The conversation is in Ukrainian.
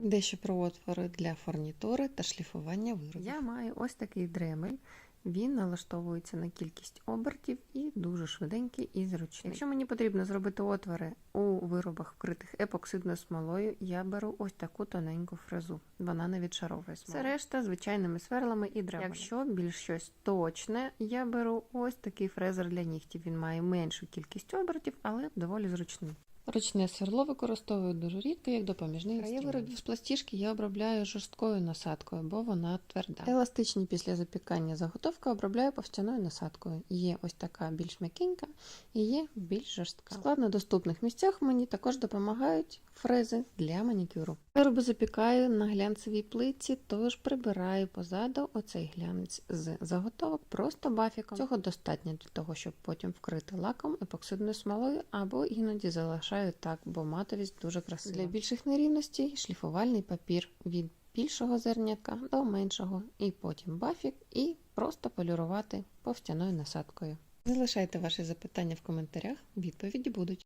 Дещо про отвори для фурнітури та шліфування виробів. Я маю ось такий дремель. Він налаштовується на кількість обертів і дуже швиденький і зручний. Якщо мені потрібно зробити отвори у виробах, вкритих епоксидною смолою, я беру ось таку тоненьку фрезу. Вона не відшаровує смолу. Все решта звичайними сверлами і дремелем. Якщо більш щось точне, я беру ось такий фрезер для нігтів. Він має меншу кількість обертів, але доволі зручний. Ручне сверло використовую дуже рідко як допоміжний Краї інструмент. виробів з пластіжки я обробляю жорсткою насадкою, бо вона тверда. Еластичні після запікання заготовки обробляю повстяною насадкою. Є ось така більш м'якенька і є більш жорстка. В складнодоступних місцях мені також допомагають фрези для манікюру. Вироби запікаю на глянцевій плитці, тож прибираю позаду оцей глянець з заготовок просто бафіком. Цього достатньо для того, щоб потім вкрити лаком епоксидною смолою або іноді залишаю так, бо матовість дуже красива. Для більших нерівностей шліфувальний папір від більшого зерняка до меншого, і потім бафік, і просто полірувати повстяною насадкою. Залишайте ваші запитання в коментарях, відповіді будуть.